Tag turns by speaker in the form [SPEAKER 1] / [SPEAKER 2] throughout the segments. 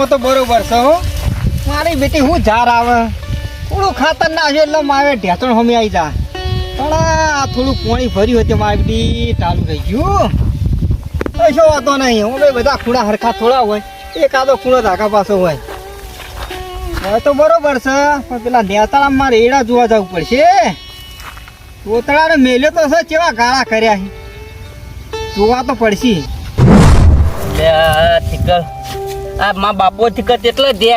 [SPEAKER 1] ખેતરમાં તો બરોબર છે, હો. મારી બેટી હું ઝાર આવે? થોડું ખાતર ના છે એટલે મારે ઢેચણ હમી આવી જા. પણ થોડું પાણી ભર્યું હતું મારી બેટી, ચાલુ થઈ ગયું. કશો વાતો નહીં, હું ભાઈ બધા ખૂણા હરખા થોડા હોય. એકાદો ખૂણો ધાકા પાસો હોય. હવે તો બરોબર છે, પણ પેલા નેતાળા મારે એડા જોવા જવું પડશે. તોતળાને મેલ્યો તો છે, કેવા ગાળા કર્યા જોવા તો પડશે.
[SPEAKER 2] આ મા બાપો ઠીકર તેટલે દે.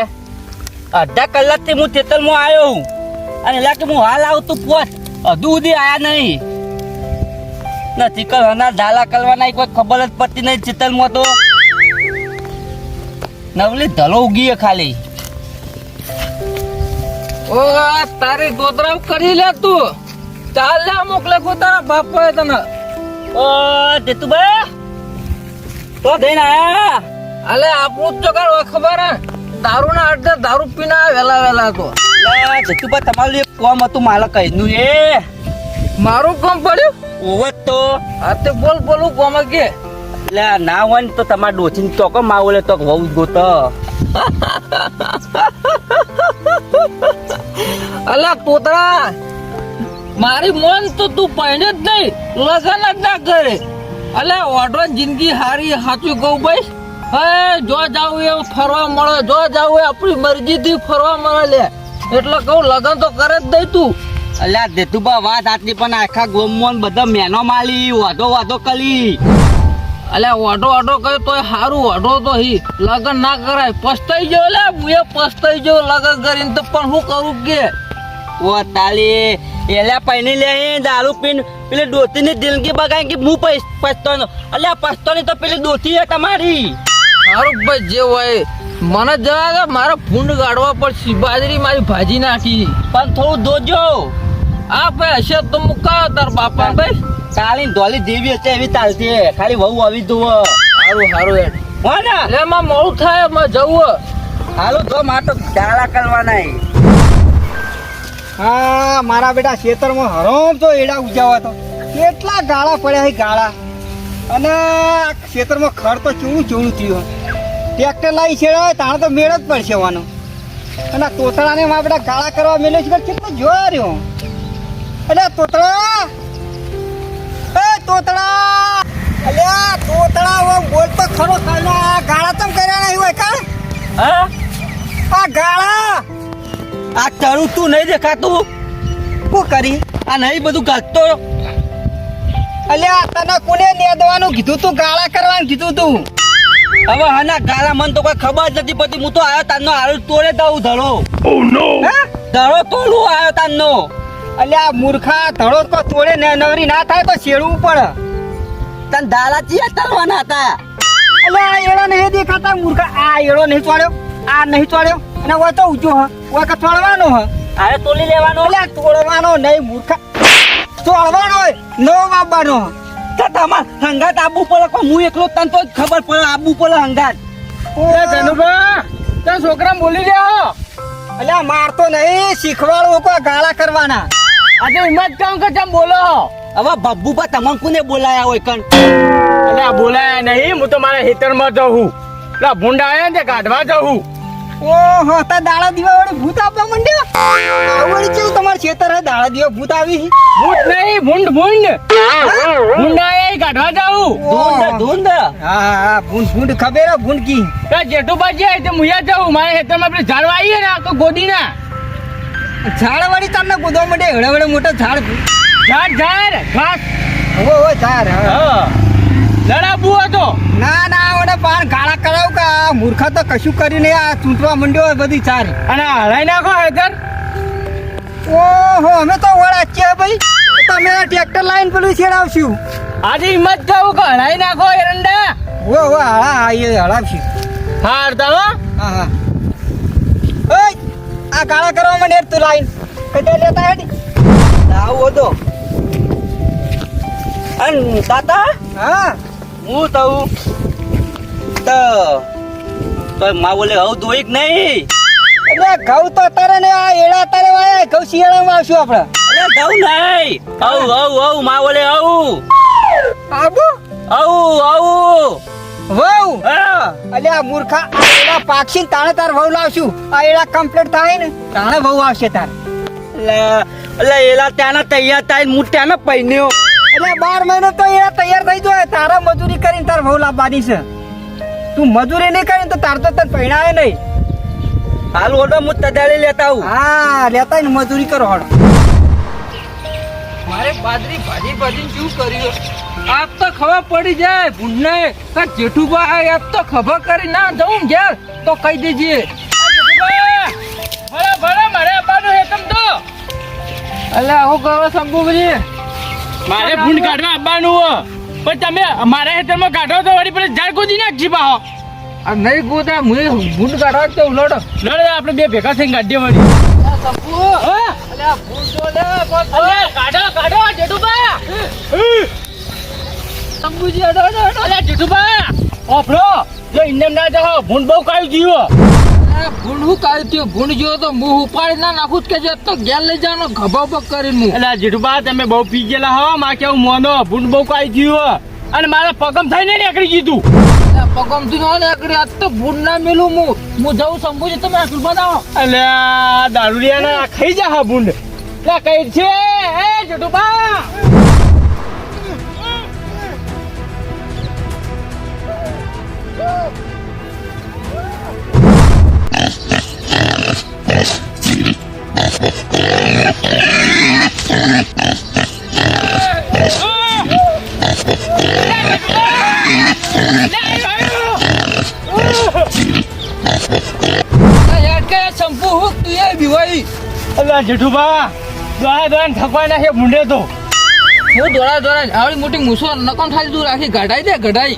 [SPEAKER 2] અડધા કલાકથી હું તેતલમાં આવ્યો હું. અને એટલે કે હું હાલ આવતું પોત. હજુ સુધી આયા નહીં. ના ઠીકર હના ઝાલા કરવાના કોઈ ખબર જ પડતી નહીં ચિતલમાં તો. નવલી ધલો ઉગી ખાલી.
[SPEAKER 3] ઓ, તારી દોતરાવ કરી લે તું. ચાલ લે મોકલે કો તારા બાપા તને.
[SPEAKER 2] ઓ દેતુભાઈ તો થઈને આયા
[SPEAKER 3] અલે આપણું જ કાળ ખબર હે? દારૂ ના અડધે દારૂ પીને વેલા વેલા તો.
[SPEAKER 2] લે દેતુભાઈ તમારું એક કોમ હતું મારે કહીનું એ.
[SPEAKER 3] મારું કોમ પડ્યું?
[SPEAKER 2] ઓવત તો.
[SPEAKER 3] આ તે બોલ બોલું કોમ કે?
[SPEAKER 2] લે ના હોય ને તો તમારે ડોચીન ચોકો માવું લે તો વહુ ગોત
[SPEAKER 3] અલા તોતરા મારી મન તો તું પહેણે જ નહીં લગન જ ના કરે. અલે ઓઢો જિંદગી હારી સાચું કહું ભાઈ. હે જો જાવું એવું ફરવા મળે જો જાવું એ આપણી મરજીથી ફરવા મળે લે. એટલે કહું લગન તો કરે જ દઈ તું.
[SPEAKER 2] અલ્યા દેતુબા વાત આટલી પણ આખા ગોમોન બધા મેનો માલી વાધો વાધો કલી.
[SPEAKER 3] અલે ઓઢો ઓઢો કર્યો તોય સારું ઓઢો તો હી. લગન ના કરાય પસ્તાઈ ગયો લે હું એ પસ્તાઈ ગયો લગન કરીને તો પણ હું કરું કે?
[SPEAKER 2] ઓ તાલી એલા પૈની લે દારૂ પીન પેલી દોતીની દિલગી બગાઈ કે હું પૈસ પસ્તો અલ્યા પસ્તો ની તો પેલી દોતી હે તમારી.
[SPEAKER 3] હારું ભાઈ જે હોય. મને જવા દે મારે ફૂંડ ગાડવા પર બાજરી મારી ભાજી નાખી.
[SPEAKER 2] પણ થોડું દોજો
[SPEAKER 3] આ ભાઈ હશે તો મુકા તાર બાપા ભાઈ?
[SPEAKER 2] કાલી ધોલી જેવી હશે એવી ચાલતી હે. ખાલી વહુ આવી જુઓ.
[SPEAKER 3] હારું સારું એ
[SPEAKER 2] હો લે
[SPEAKER 3] માં એમાં મોડું થાયમાં જવું
[SPEAKER 2] હાલો જો માટો ચાલા કરવાના હા.
[SPEAKER 1] મારા બેટા ખેતરમાં હરોમ તો એડા ઉજાવા તો. કેટલા ગાળા પડ્યા હે ગાળા. અને ખેતરમાં ખર તો ચૂળું ચૂળું થયું ટ્રેક્ટર લાવી છે તાણે તો મેળ જ પડશે વાનો અને આ તોતળાને મારા બધા ગાળા કરવા મેલ્યો છે કેટલો જોવા રહ્યો. અલ્યા તોતળા! એ તોતળા! અલ્યા તોતળા હવે બોલ તો ખરો ખાલી આ ગાળા તમ કર્યા નહીં હોય કા?
[SPEAKER 2] હા?
[SPEAKER 1] આ ગાળા!
[SPEAKER 2] આ તરું તું નહીં દેખાતું?
[SPEAKER 1] શું કરી?
[SPEAKER 2] આ નહીં બધું ગાતો
[SPEAKER 1] અલ્યા તને કોને નેદવાનું કીધું તું? ગાળા કરવાનું કીધું તું?
[SPEAKER 2] હવે હાના કાલા મન તો કોઈ ખબર જ નથી પડતી. હું તો આવ્યો તાનનો હાલ તોડે દઉં ધડો.
[SPEAKER 1] હે?
[SPEAKER 2] ધડો તોડું આવ્યો તારનો.
[SPEAKER 1] આ મૂર્ખા ધડો તો તોડે ને નવરી ના થાય તો શેડવું પડે.
[SPEAKER 2] તન દાલા ચિયા તલવાના હતા.
[SPEAKER 1] અલ્યા આ એડો નહીં દેખાતા મૂર્ખા. આ એડો નહીં ચોડ્યો. આ નહીં ચોડ્યો. અને ઓય તો ઊંચો હ. ઓય કે ચોડવાનો હ.
[SPEAKER 2] હવે તોલી લેવાનો.
[SPEAKER 1] એટલે તોડવાનો નહીં મૂર્ખા. ચોડવાનો હોય નો બાબાનો
[SPEAKER 2] તો તમાર હંગાત આબુ પડે કોઈ હું એકલો તન તો ખબર પડે આબુ પડે હંગાત.
[SPEAKER 3] તે છોકરા બોલી રહ્યા
[SPEAKER 1] અલ્યા મારતો નહીં શીખવાડો કો ગાળા કરવાના.
[SPEAKER 3] આજે હિંમત કામ કે ચમ બોલો
[SPEAKER 2] હવે બબ્બુ પર તમને કોને બોલાયા હોય કણ?
[SPEAKER 4] અલ્યા બોલાયા નહીં હું તો મારા ખેતરમાં જઉં પેલા ભૂંડા આયા ને કાઢવા જઉં
[SPEAKER 1] ઓહો તા દાડા દીવા વડે ભૂત આપવા માંડ્યા? આવડી કેવું તમાર છેતર હે? દાડા દીવા ભૂત આવી
[SPEAKER 4] ભૂત નહીં ભૂંડ ભૂંડ. ભૂંડા આયા કાઢવા જાઉં?
[SPEAKER 2] ધૂંધ ધૂંધ?
[SPEAKER 1] હા હા ભૂંડ ભૂંડ ખબર હે ભૂંડ કી?
[SPEAKER 4] પેલા જેઠુબાજી આય તે મુયા જઉં. મારા ખેતરમાં આપણે ઝાડવા આવીએ ને આખો ગોદીના.
[SPEAKER 1] ઝાડ વાળી તમને કૂદવા માંડે હળે હળે મોટો ઝાડ.
[SPEAKER 4] ઝાડ ઝાડ ઘાસ.
[SPEAKER 1] ઓ ઓ ઝાડ હા.
[SPEAKER 4] લડાબુ હતો
[SPEAKER 1] ના ના વડે પાણ ગાળા કરાવ કે આ મૂર્ખા તો કશું કરીને આ ચૂંટવા મંડ્યો બધી ચાર
[SPEAKER 4] અને હળાઈ નાખો હેતર
[SPEAKER 1] ઓહો અમે તો છે ભાઈ. તમે ટ્રેક્ટર લાઈન પેલું છેડાવશું
[SPEAKER 4] આજે હિંમત કહું કે હલાઈ નાખો એરંડા
[SPEAKER 1] ઓ ઓ હળા હા એ હળાવશું
[SPEAKER 4] હા અડધા
[SPEAKER 1] હા. હા ઓય આ કાળા કરવા માંડે તું લાઈન. કટે લેતા હેડી.
[SPEAKER 2] આવો તો અન તાતા
[SPEAKER 1] હા.
[SPEAKER 2] હું તઉ તો તો માં બોલે હવ તો એક નહીં.
[SPEAKER 1] એટલે ઘઉં તો તારે ને આ એડા તારે વાયા ઘઉં શિયાળામાં આવશું આપણે.
[SPEAKER 2] અરે ઘઉં નહીં. હવ હવ હવમાં બોલે આવું આવું આવું.
[SPEAKER 1] વહુ?
[SPEAKER 2] હા.
[SPEAKER 1] અલ્યા મૂર્ખા આ એડા પાક્ષી તાણે તાર વહુ લાવશું. આ એડા કમ્પ્લીટ થાય ને તાણે વહુ આવશે તાર.
[SPEAKER 2] એટલે એલા ત્યાંના તૈયાર થાય હું ત્યાંના પૈન્યો
[SPEAKER 1] એટલે બાર મહિનો તો એ તૈયાર થઈ જાય. તારા મજૂરી કરીને તાર વહુ લાવવાની છે. તું મજૂરી નહીં કરીને તો તાર તો તને પૈણાય નહીં.
[SPEAKER 2] હાલ ઓડો હું તદાળી લેતા આવું.
[SPEAKER 1] હા લેતા ને મજૂરી કરો હળ
[SPEAKER 3] મારે બાદરી ભાજી ભાજી શું કર્યું? આજ તો ખબર પડી જાય ભૂંડને કે જેઠુભાઈ આપ તો ખબર કરી ના જવું ઘેર તો કહી દેજે.
[SPEAKER 4] ભલે ભલે મારે આપવાનું હે તમ તો
[SPEAKER 3] અલે હું કરો શંભુજી
[SPEAKER 4] મારે ભૂંડ કાઢવા આપવાનું હો. પણ તમે મારા હેતરમાં કાઢો તો વળી પેલા ઝાડ કૂદી નાખજી પાહો.
[SPEAKER 3] આ નહીં કૂદા મુએ ભૂંડ કાઢવા તો લડો
[SPEAKER 4] લડો આપણે બે ભેગા થઈને કાઢીએ વળી.
[SPEAKER 3] શંભુ. અલે આ ભૂંડ જો લે
[SPEAKER 4] અલે, કાઢો કાઢો જેઠુબા
[SPEAKER 3] શંભુજી અડો અડો અડો.
[SPEAKER 4] અલે જેઠુબા ઓફરો જો ઇન્ડિયન ના જાઓ ભૂંડ બહુ કાઢી
[SPEAKER 3] ગયો ભૂંડ હું કાઢી ત્યો ભૂંડ ગયો તો મું ઉપાડી ના નાખું કે જે તો ગેલ લઈ જવાનો પર કરીને મું
[SPEAKER 4] એટલે જેઠુબા તમે બહુ પી ગયેલા હો માં કેવું મોનો ભૂંડ બહુ કાઢી ગયો અને મારા પગમ થઈને નીકળી ગયું
[SPEAKER 3] પગમથી નો નીકળી આજ તો ભૂંડ ના મેલું મું હું જઉં શંભુજી તમે આટલું બનાવો.
[SPEAKER 4] અલે દારૂડિયાના ખાઈ જા હા ભૂંડ. લે કઈ છે? એ જેઠુબા અલે જેઠુબા દોડા દોડા થકવાય નાખે ભૂંડે તો.
[SPEAKER 3] હું દોડા દોડા આવડી મોટી મૂસો નકોન ખાલી તું રાખી ગઢાઈ દે ગઢાઈ.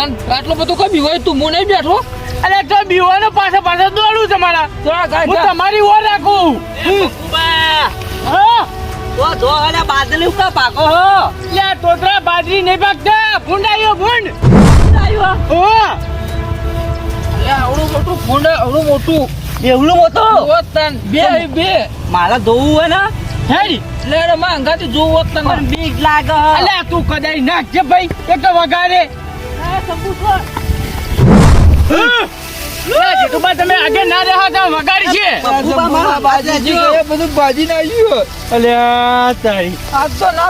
[SPEAKER 3] આટલો બધો કઈ બીવાય? તું મું નહીં બેઠો?
[SPEAKER 4] અરે તો બીવાનો પાછળ પાછળ દોડું
[SPEAKER 3] છે મારા.
[SPEAKER 4] હું તમારી ઓર રાખું. હા.
[SPEAKER 2] તો જો અને બાદલી ઉપર પાકો હો.
[SPEAKER 4] લે તોતરા બાજરી નહીં પાકતા ભૂંડાયો ભૂંડ.
[SPEAKER 2] ભૂંડાયો
[SPEAKER 4] ઓ
[SPEAKER 3] અલે આવડું મોટું ફોંડ આવડું મોટું.
[SPEAKER 2] એવડું મોટો.
[SPEAKER 3] બે બે.
[SPEAKER 2] મારા ધોવું હોય ને?
[SPEAKER 4] હેડી.
[SPEAKER 3] લે માં અંગાથી જોવો તને.
[SPEAKER 2] બીક લાગે
[SPEAKER 4] અલે તું કદાઈ નાખજે ભાઈ એક વગાડે. લે તમે આગળ ના રહ્યા તો વગાડી છે
[SPEAKER 2] બબુબા મારા બાજરી
[SPEAKER 3] એ બધું બાજી ના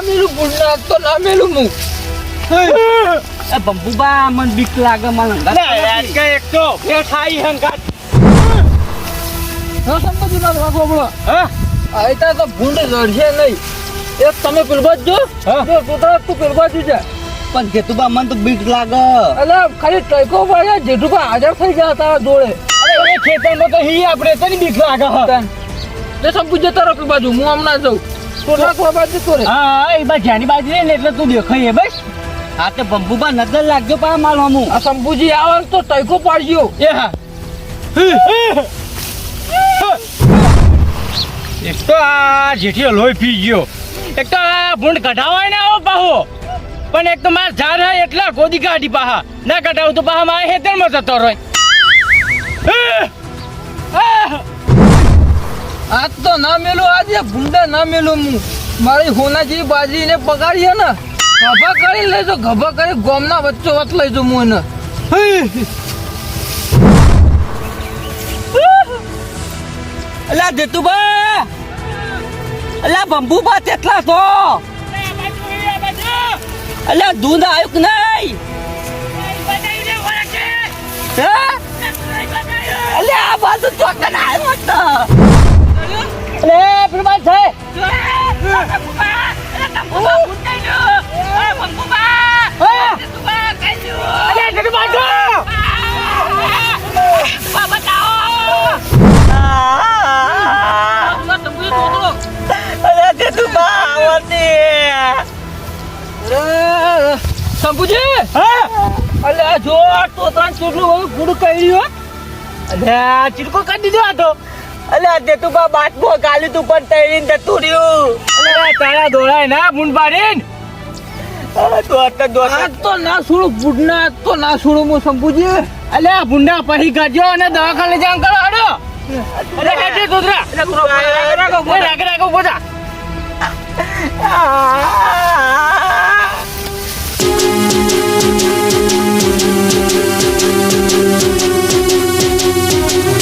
[SPEAKER 3] મેલું ફૂંડ આજ તો ના
[SPEAKER 2] બીક લાગે મને
[SPEAKER 4] એક તો ફેટ આઈ હંગાત
[SPEAKER 3] હા સંપત્તિ ના આયતા તો ભૂંડ લડશે નહીં એક તમે પેલ જો
[SPEAKER 4] હા.
[SPEAKER 3] તું પેલ બાજુ જા
[SPEAKER 2] પણ કેતુબા મન તો બીક લાગે.
[SPEAKER 3] અલે ખાલી ટકો પડે જેઠું હાજર થઈ ગયા તારા જોડે.
[SPEAKER 4] અરે ખેતરમાં તો હી આપણે તને બીક લાગે.
[SPEAKER 3] તે સંપુ જતા રહો કે બાજુ હું હમણાં જઉં. તો રાખવા બાજુ તો
[SPEAKER 4] હા એ બા જ્યાંની બાજુ રે ને એટલે તું દેખાય બસ.
[SPEAKER 2] હા તો બંબુબા નજર લાગજો પા માલ હમુ.
[SPEAKER 3] આ સંપુજી આવે તો ટકો પાડજો
[SPEAKER 4] એ હા. એક તો આ જેઠી લોહી પી ગયો. એક તો આ ભૂંડ કઢાવાય ને આવો પાહો. પણ એક તો માર ઝાર હે એટલા ગોદી કાઢી પાહા. ના કઢાવું તો પાહા મારે હેતરમાં જતો રહે
[SPEAKER 3] આજ તો ના મેલું આજે ભૂંડા ના મેલું હું. મારી હોના જેવી બાજરીને પગાડીએ ને ગભા કરી લેજો ગભા કરી ગોમના વચ્ચો વચ લેજો હું એને.
[SPEAKER 2] અલા જેતુબા અલા બંબુબા તેટલા છો. અલા દૂધ આવ્યું કે નહીં? અલ્યા આ બાજુ ચોકન આવ્યો તો.
[SPEAKER 4] અલે પ્રમાણ છે
[SPEAKER 3] સંપુજી
[SPEAKER 4] હા?
[SPEAKER 3] અલે જો આ તોતરાન ચોટલું ગુડ કર્યું
[SPEAKER 4] અલે ચીડકો કરી દીધો આ તો.
[SPEAKER 2] અલ્યા બાત બો ગાલી તું પણ તૈરીન જતું રહ્યું.
[SPEAKER 4] અલે તારા દોરાય ના બુન પાડીને.
[SPEAKER 2] દોડતા દોડતા
[SPEAKER 3] આજ તો ના છોડું બુડના તો ના છોડું હું સંપુજી
[SPEAKER 4] અલે ભૂંડા પછી કાઢજો અને દવાખાને જામ કરો હાડો. અલે હેઠે દોદરા રાખ રાખ રાખ